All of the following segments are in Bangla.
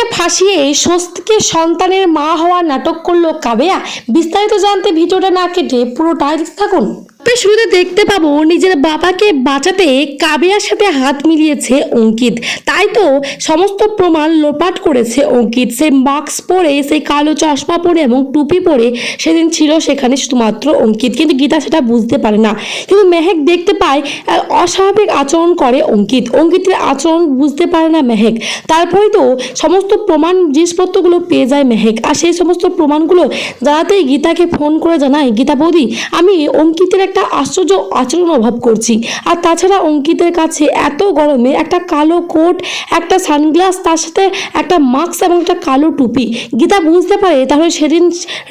স্বস্তিককে ফাঁসিয়ে স্বস্তিকে সন্তানের মা হওয়ার নাটক করল কাবেয়া। বিস্তারিত জানতে ভিডিওটা না কেটে পুরোটাই থাকুন তবে শুরুতে দেখতে পাবো নিজের বাবাকে বাঁচাতে কাবিয়ার সাথে হাত মিলিয়েছে অঙ্কিত। তাই তো সমস্ত প্রমাণ লোপাট করেছে অঙ্কিত। সে মাস্ক পরে সেই কালো চশমা পরে এবং টুপি পরে সেদিন ছিল সেখানে শুধুমাত্র অঙ্কিত। কিন্তু গীতা সেটা বুঝতে পারে না। কিন্তু মেহেক দেখতে পায় অস্বাভাবিক আচরণ করে অঙ্কিত। অঙ্কিতের আচরণ বুঝতে পারে না মেহেক। তারপরে তো সমস্ত প্রমাণ জিনিসপত্রগুলো পেয়ে যায় মেহেক। আর সেই সমস্ত প্রমাণগুলো জানাতেই গীতাকে ফোন করে জানায়, গীতা বৌদি, আমি অঙ্কিতের একটা আশ্চর্য আচরণ অভাব করছি। আর তাছাড়া অঙ্কিতের কাছে এত গরমে একটা কালো কোট একটা সানগ্লাস তার সাথে একটা মাস্ক এবং একটা কালো টুপি। গীতা বুঝতে পারে তাহলে সেদিন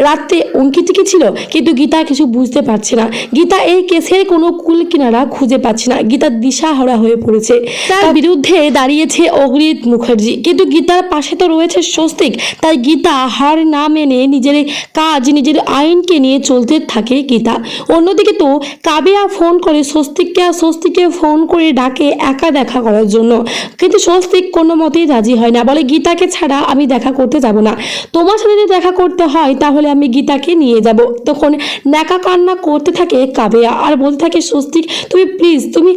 রাত্রে অঙ্কিত কি ছিল? কিন্তু গীতা কিছু বুঝতে পারছে না। গীতা এই কেসের কোনো কুল কিনারা খুঁজে পাচ্ছে না। গীতা দিশাহারা হয়ে পড়েছে। তার বিরুদ্ধে দাঁড়িয়েছে অগ্রিত মুখার্জি। কিন্তু গীতার পাশে তো রয়েছে স্বস্তিক। তাই গীতা হার না মেনে নিজের কাজ নিজের আইনকে নিয়ে চলতে থাকে গীতা। অন্যদিকে তো কাবিয়া ফোন করে স্বস্তিককে আর স্বস্তিককে ফোন করে ডাকে একা দেখা করার জন্য। কিন্তু স্বস্তিক কোনো মতেই রাজি হয় না। বলে, গীতাকে ছাড়া আমি দেখা করতে যাব না। তোমার সাথে যদি দেখা করতে হয়, তাহলে আমি গীতাকে নিয়ে যাব। তখন ন্যাকা কান্না করতে থাকে কাবেয়া আর বলতে থাকে, স্বস্তিক, তুমি প্লিজ তুমি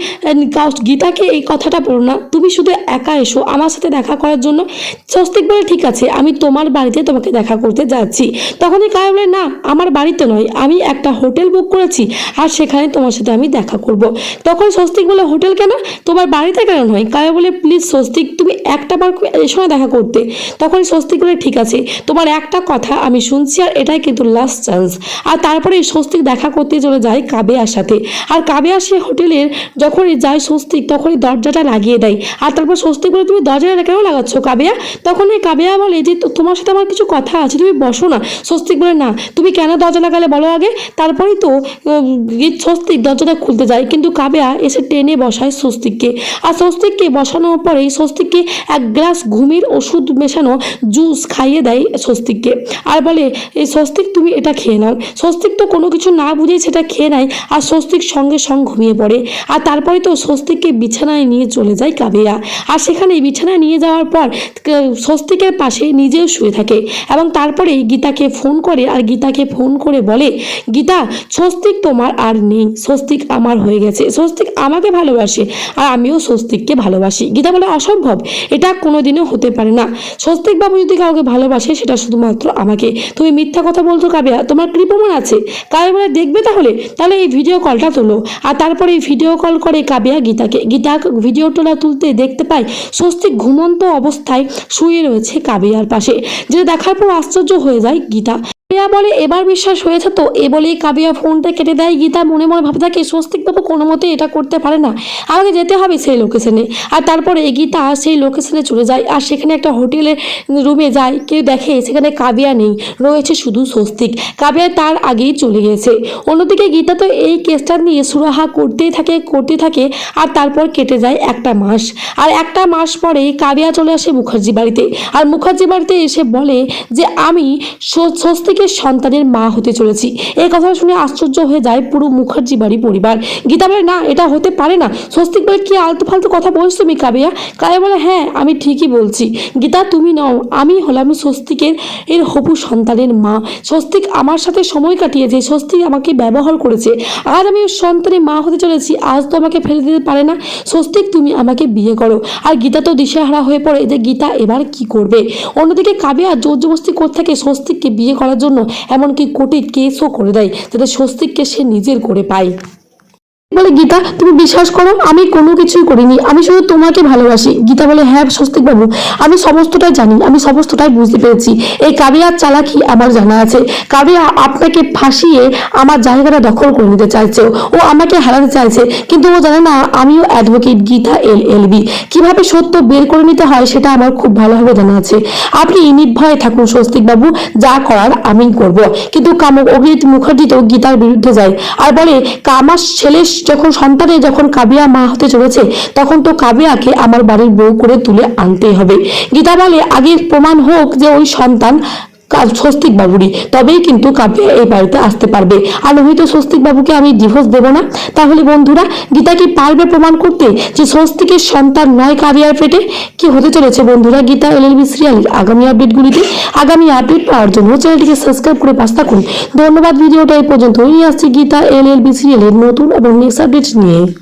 গীতাকে এই কথাটা বলো না। তুমি শুধু একা এসো। আমার সাথে দেখা করার জন্য স্বস্তিক বলে, ঠিক আছে, আমি তোমার বাড়িতে তোমাকে দেখা করতে যাচ্ছি। তখনই কায়া বলে, না, আমার বাড়িতে নয়। আমি একটা হোটেল বুক করেছি। আর সেখানে তোমার সাথে আমি দেখা করব। তখন স্বস্তিক বলে, হোটেল কেন? তোমার বাড়িতে কেন নয়? কায়া বলে, প্লিজ স্বস্তিক, তুমি একটা বার এসো সময় দেখা করতে। তখন স্বস্তিক বলে, ঠিক আছে, তোমার একটা কথা আমি শুনছি আর এটাই কিন্তু লাস্ট চান্স আর তারপরে স্বস্তিক দেখা করতে চলে যায় কাবেয়ার সাথে। আর কাবেয়া সে হোটেলের যখনই যায় স্বস্তিক, তখনই দরজাটা লাগিয়ে দেয়। আর তারপর স্বস্তিক বলে, তুমি দরজাটা কেন লাগাচ্ছ কাবেয়া? তখন ওই কাবেয়া বলে, যে তোমার সাথে আমার কিছু কথা আছে, তুমি বসো না। স্বস্তিক বলে, না, তুমি কেন দরজা লাগালে বলো আগে? তারপরেই তো স্বস্তিক দরজাটা খুলতে যায়। কিন্তু কাবেয়া এসে টেনে বসায় স্বস্তিককে। আর স্বস্তিককে বসানোর পরেই স্বস্তিককে এক গ্লাস ঘুমের ওষুধ মেশানো জুস খাইয়ে দেয় স্বস্তিককে। আর বলে, এই স্বস্তিক, তুমি এটা খেয়ে নাও। স্বস্তিক তো কোনো কিছু না বুঝেই সেটা খেয়ে নেয় আর স্বস্তিক সঙ্গে সঙ্গে ঘুমিয়ে পড়ে। আর তারপরে তো স্বস্তিককে বিছানায় নিয়ে চলে যায় কাবেয়া। আর সেখানে বিছানায় নিয়ে যাওয়ার পর স্বস্তিকের পাশে নিজেও শুয়ে থাকে। এবং তারপরে গীতাকে ফোন করে, আর গীতাকে ফোন করে বলে, গীতা, স্বস্তিক তোমার আর নেই। স্বস্তিক আমার হয়ে গেছে। স্বস্তিক আমাকে ভালোবাসে আর আমিও স্বস্তিককে ভালোবাসি। গীতা বলে, অসম্ভব। এটা কোনোদিনও হতে পারে না। স্বস্তিক বাবু যদি কাউকে ভালোবাসে, সেটা শুধুমাত্র আমাকে। তুমি মিথ্যা কথা বলছো, কাবেয়া। তোমার কি প্রমাণ আছে? কাবে বলে, দেখবে তাহলে? তাহলে এই ভিডিও কলটা তোলো। আর তারপরে এই ভিডিও কল করে কাবেয়া গীতাকে। গীতা ভিডিও তোলা তুলতে দেখতে পায়, স্বস্তিক ঘুমন্ত অবস্থায় শুয়ে রয়েছে কাবেয়ার পাশে। যেটা দেখার পর আশ্চর্য হয়ে যায় গীতা। কাবিয়া বলে, এবার বিশ্বাস হয়েছে তো? এ বলেই কাবিয়া ফোনটা কেটে দেয়। গীতা মনে মনে ভাবতে থাকে স্বস্তিক বাবু কোনো মতে এটা করতে পারে না। আমাকে যেতে হবে সেই লোকেশনে। আর তারপরে গীতা সেই লোকেশনে চলে যায়। আর সেখানে একটা হোটেলের রুমে যায়। কেউ দেখে, সেখানে কাবিয়া নেই। রয়েছে শুধু স্বস্তিক। কাবিয়া তার আগেই চলে গেছে। অন্যদিকে গীতা তো এই কেসটা নিয়ে সুরাহা করতেই থাকে করতে থাকে, আর তারপর কেটে যায় একটা মাস। আর একটা মাস পরে কাবিয়া চলে আসে মুখার্জি বাড়িতে। আর মুখার্জি বাড়িতে এসে বলে যে, আমি স্ব- স্বস্তিকের সন্তানের মা হতে চলেছি। এই কথা শুনে আশ্চর্য হয়ে যায় পুরো মুখার্জি বাড়ি পরিবার। গীতা বলে, না, এটা হতে পারে না। স্বস্তিক বলে, কি আলতু ফালতু কথা বলছো তুমি কাবিয়া? কাবিয়া বলে হ্যাঁ আমি ঠিকই বলছি। গীতা, তুমি নও। আমি হলাম স্বস্তিকের, এর হবু সন্তানের মা। স্বস্তিক আমার সাথে সময় কাটিয়েছে। স্বস্তিক আমাকে ব্যবহার করেছে। আর আমি ওর সন্তানের মা হতে চলেছি। আজ তো আমাকে ফেলে দিতে পারে না। স্বস্তিক, তুমি আমাকে বিয়ে করো। আর গীতা তো দিশেহারা হয়ে পড়ে যে, গীতা, এবার কি করবে? অন্যদিকে কাবিয়া জোর জবস্তি করতে থাকে স্বস্তিককে বিয়ে করার জন্য এমনকি কোর্টে কেসও করে দেয় যাতে স্বস্তিককে সে নিজের করে পায়। বলে, গীতা, তুমি বিশ্বাস করো, আমি কোনো কিছুই করিনি। আমি শুধু তোমাকে ভালোবাসি। গীতা বলে হ্যাঁ স্বস্তিক বাবু, আমি সমস্তটাই জানি, আমি সমস্তটাই বুঝতে পেরেছি। এই কাবিয়ার চালাকি আমার জানা আছে। কাবিয়া আপনাকে ফাঁসিয়ে আমার জায়গাটা দখল করে নিতে চাইছে। ও আমাকে হারাতে চাইছে, কিন্তু ও জানে না, আমিও advocate Geeta L L B কীভাবে সত্য বের করে নিতে হয় সেটা আমার খুব ভালোভাবে জানা আছে। আপনি নির্ভয়ে থাকুন, স্বস্তিক বাবু, যা করার আমি করব। কিন্তু কামক অগ্রিত মুখার্জি তো গীতার বিরুদ্ধে যায় আর বলে, কামার ছেলে যখন সন্তানে যখন কাবিয়া মা হতে চলেছে, তখন তো কাবিয়াকে আমার বাড়ির বউ করে তুলে আনতেই হবে। গীতা বলে আগে প্রমাণ হোক যে ওই সন্তান স্বস্তিক বাবুরই। তবেই কিন্তু কাব্যা এই বাড়িতে আসতে পারবে। আর হয়তো স্বস্তিক বাবুকে আমি ডিভোর্স দেবো না। তাহলে বন্ধুরা, গীতা কি পারবে প্রমাণ করতে যে স্বস্তিকের সন্তান নয় কাবিয়ার পেটে? কি হতে চলেছে বন্ধুরা গীতা এলএলবি সিরিয়ালের আগামী আপডেটগুলিতে? আগামী আপডেট পাওয়ার জন্য চ্যানেলটিকে সাবস্ক্রাইব করে পাশ থাকুন। ধন্যবাদ, ভিডিওটা এই পর্যন্ত নিয়ে আসছি গীতা এলএলবি সিরিয়ালের নতুন এবং নেক্সট আপডেট নিয়ে।